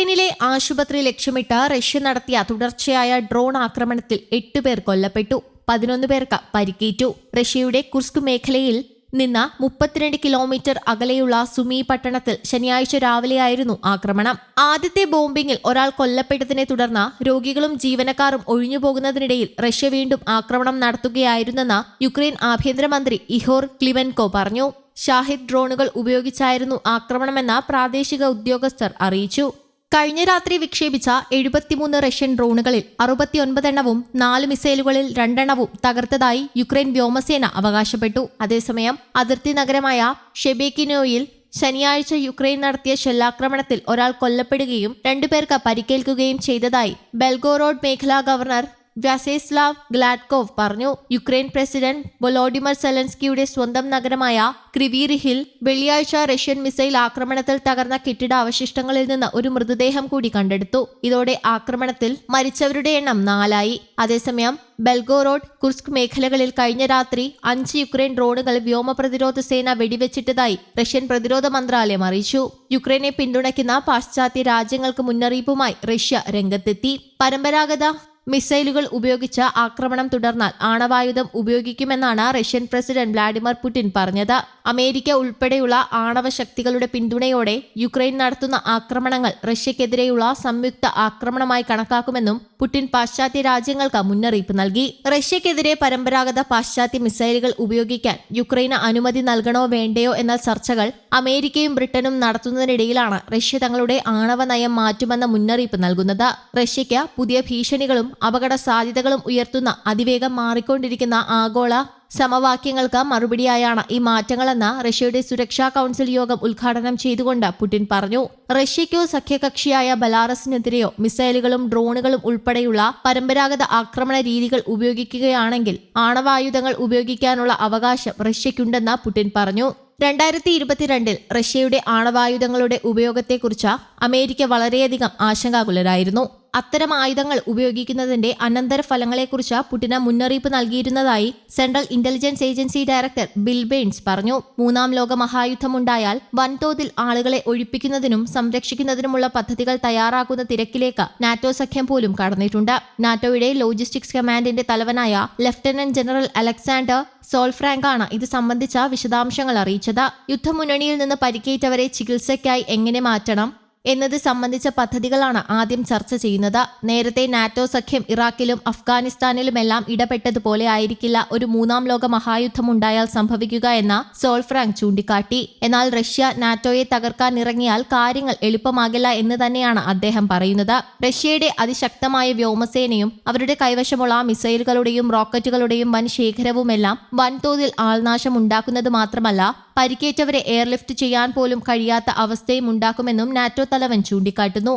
യുക്രൈനിലെ ആശുപത്രി ലക്ഷ്യമിട്ട് റഷ്യ നടത്തിയ തുടർച്ചയായ ഡ്രോൺ ആക്രമണത്തിൽ എട്ട് പേർ കൊല്ലപ്പെട്ടു പതിനൊന്ന് പേർക്ക് പരിക്കേറ്റു. റഷ്യയുടെ കുർസ്ക് മേഖലയിൽ നിന്ന് മുപ്പത്തിരണ്ട് കിലോമീറ്റർ അകലെയുള്ള സുമി പട്ടണത്തിൽ ശനിയാഴ്ച രാവിലെയായിരുന്നു ആക്രമണം. ആദ്യത്തെ ബോംബിംഗിൽ ഒരാൾ കൊല്ലപ്പെട്ടതിനെ തുടർന്ന് രോഗികളും ജീവനക്കാരും ഒഴിഞ്ഞുപോകുന്നതിനിടയിൽ റഷ്യ വീണ്ടും ആക്രമണം നടത്തുകയായിരുന്നെന്ന് യുക്രൈൻ ആഭ്യന്തരമന്ത്രി ഇഹോർ ക്ലിവൻകോ പറഞ്ഞു. ഷാഹിദ് ഡ്രോണുകൾ ഉപയോഗിച്ചായിരുന്നു ആക്രമണമെന്ന് പ്രാദേശിക ഉദ്യോഗസ്ഥർ അറിയിച്ചു. കഴിഞ്ഞ രാത്രി വിക്ഷേപിച്ച എഴുപത്തിമൂന്ന് റഷ്യൻ ഡ്രോണുകളിൽ അറുപത്തിയൊൻപതെണ്ണവും നാല് മിസൈലുകളിൽ രണ്ടെണ്ണവും തകർത്തതായി യുക്രൈൻ വ്യോമസേന അവകാശപ്പെട്ടു. അതേസമയം അതിർത്തി നഗരമായ ഷെബേക്കിനോയിൽ ശനിയാഴ്ച യുക്രൈൻ നടത്തിയ ഷെല്ലാക്രമണത്തിൽ ഒരാൾ കൊല്ലപ്പെടുകയും രണ്ടുപേർക്ക് പരിക്കേൽക്കുകയും ചെയ്തതായി ബെൽഗോറോഡ് മേഖലാ ഗവർണർ വ്യാസേസ്ലാവ് ഗ്ലാഡ്കോവ് പറഞ്ഞു. യുക്രൈൻ പ്രസിഡന്റ് വൊലോഡിമർ സെലൻസ്കിയുടെ സ്വന്തം നഗരമായ ക്രിവീറിഹിൽ വെള്ളിയാഴ്ച റഷ്യൻ മിസൈൽ ആക്രമണത്തിൽ തകർന്ന കെട്ടിട അവശിഷ്ടങ്ങളിൽ നിന്ന് ഒരു മൃതദേഹം കൂടി കണ്ടെടുത്തു. ഇതോടെ ആക്രമണത്തിൽ മരിച്ചവരുടെ എണ്ണം നാലായി. അതേസമയം ബെൽഗോറോഡ് കുർസ്ക് മേഖലകളിൽ കഴിഞ്ഞ രാത്രി അഞ്ച് യുക്രൈൻ ഡ്രോണുകൾ വ്യോമ പ്രതിരോധ സേന വെടിവെച്ചിട്ടതായി റഷ്യൻ പ്രതിരോധ മന്ത്രാലയം അറിയിച്ചു. യുക്രൈനെ പിന്തുണയ്ക്കുന്ന പാശ്ചാത്യ രാജ്യങ്ങൾക്ക് മുന്നറിയിപ്പുമായി റഷ്യ രംഗത്തെത്തി. പരമ്പരാഗത മിസൈലുകൾ ഉപയോഗിച്ച ആക്രമണം തുടർന്നാൽ ആണവായുധം ഉപയോഗിക്കുമെന്നാണ് റഷ്യൻ പ്രസിഡന്റ് വ്ളാഡിമിർ പുടിൻ പറഞ്ഞത്. അമേരിക്ക ഉൾപ്പെടെയുള്ള ആണവ ശക്തികളുടെ പിന്തുണയോടെ യുക്രൈൻ നടത്തുന്ന ആക്രമണങ്ങൾ റഷ്യക്കെതിരെയുള്ള സംയുക്ത ആക്രമണമായി കണക്കാക്കുമെന്നും പുടിൻ പാശ്ചാത്യ രാജ്യങ്ങൾക്ക് മുന്നറിയിപ്പ് നൽകി. റഷ്യക്കെതിരെ പരമ്പരാഗത പാശ്ചാത്യ മിസൈലുകൾ ഉപയോഗിക്കാൻ യുക്രൈന് അനുമതി നൽകണോ വേണ്ടയോ എന്ന ചർച്ചകൾ അമേരിക്കയും ബ്രിട്ടനും നടത്തുന്നതിനിടയിലാണ് റഷ്യ തങ്ങളുടെ ആണവ നയം മാറ്റുമെന്ന മുന്നറിയിപ്പ് നൽകുന്നത്. റഷ്യയ്ക്ക് പുതിയ ഭീഷണികളും അപകട സാധ്യതകളും ഉയർത്തുന്ന അതിവേഗം മാറിക്കൊണ്ടിരിക്കുന്ന ആഗോള സമവാക്യങ്ങൾക്ക് മറുപടിയായാണ് ഈ മാറ്റങ്ങളെന്ന് റഷ്യയുടെ സുരക്ഷാ കൗൺസിൽ യോഗം ഉദ്ഘാടനം ചെയ്തുകൊണ്ട് പുടിൻ പറഞ്ഞു. റഷ്യയ്ക്കോ സഖ്യകക്ഷിയായ ബലാറസിനെതിരെയോ മിസൈലുകളും ഡ്രോണുകളും ഉൾപ്പെടെയുള്ള പരമ്പരാഗത ആക്രമണ രീതികൾ ഉപയോഗിക്കുകയാണെങ്കിൽ ആണവായുധങ്ങൾ ഉപയോഗിക്കാനുള്ള അവകാശം റഷ്യയ്ക്കുണ്ടെന്ന് പുടിൻ പറഞ്ഞു. രണ്ടായിരത്തി ഇരുപത്തിരണ്ടിൽ റഷ്യയുടെ ആണവായുധങ്ങളുടെ ഉപയോഗത്തെക്കുറിച്ച് അമേരിക്ക വളരെയധികം ആശങ്കാകുലരായിരുന്നു. അത്തരം ആയുധങ്ങൾ ഉപയോഗിക്കുന്നതിന്റെ അനന്തരഫലങ്ങളെക്കുറിച്ച് പുടിന് മുന്നറിയിപ്പ് നൽകിയിരുന്നതായി central intelligence agency director Bill Burns പറഞ്ഞു. മൂന്നാം ലോക മഹായുദ്ധമുണ്ടായാൽ വൻതോതിൽ ആളുകളെ ഒഴിപ്പിക്കുന്നതിനും സംരക്ഷിക്കുന്നതിനുമുള്ള പദ്ധതികൾ തയ്യാറാക്കുന്ന തിരക്കിലേക്ക് നാറ്റോ സഖ്യം പോലും കടന്നിട്ടുണ്ട്. നാറ്റോയുടെ ലോജിസ്റ്റിക്സ് കമാൻഡിന്റെ തലവനായ ലഫ്റ്റനന്റ് ജനറൽ അലക്സാണ്ടർ സോൾഫ്രാങ്കാണ് ഇത് സംബന്ധിച്ച വിശദാംശങ്ങൾ അറിയിച്ചത്. യുദ്ധമുന്നണിയിൽ നിന്ന് പരിക്കേറ്റവരെ ചികിത്സയ്ക്കായി എങ്ങനെ മാറ്റണം? എന്നത് സംബന്ധിച്ച പദ്ധതികളാണ് ആദ്യം ചർച്ച ചെയ്യുന്നത്. നേരത്തെ നാറ്റോ സഖ്യം ഇറാഖിലും അഫ്ഗാനിസ്ഥാനിലുമെല്ലാം ഇടപെട്ടതുപോലെ ആയിരിക്കില്ല ഒരു മൂന്നാം ലോക മഹായുദ്ധം ഉണ്ടായാൽ സംഭവിക്കുക എന്ന സോൾഫ്രാങ്ക് ചൂണ്ടിക്കാട്ടി. എന്നാൽ റഷ്യ നാറ്റോയെ തകർക്കാൻ ഇറങ്ങിയാൽ കാര്യങ്ങൾ എളുപ്പമാകില്ല എന്ന് തന്നെയാണ് അദ്ദേഹം പറയുന്നത്. റഷ്യയുടെ അതിശക്തമായ വ്യോമസേനയും അവരുടെ കൈവശമുള്ള മിസൈലുകളുടെയും റോക്കറ്റുകളുടെയും വൻ ശേഖരവുമെല്ലാം വൻതോതിൽ ആൾനാശം ഉണ്ടാക്കുന്നത് മാത്രമല്ല പരിക്കേറ്റവരെ എയർലിഫ്റ്റ് ചെയ്യാൻ പോലും കഴിയാത്ത അവസ്ഥയും ഉണ്ടാക്കുമെന്നും നാറ്റോ തലവൻ ചൂണ്ടിക്കാട്ടുന്നു.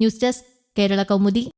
News desk Kerala Kaumudi.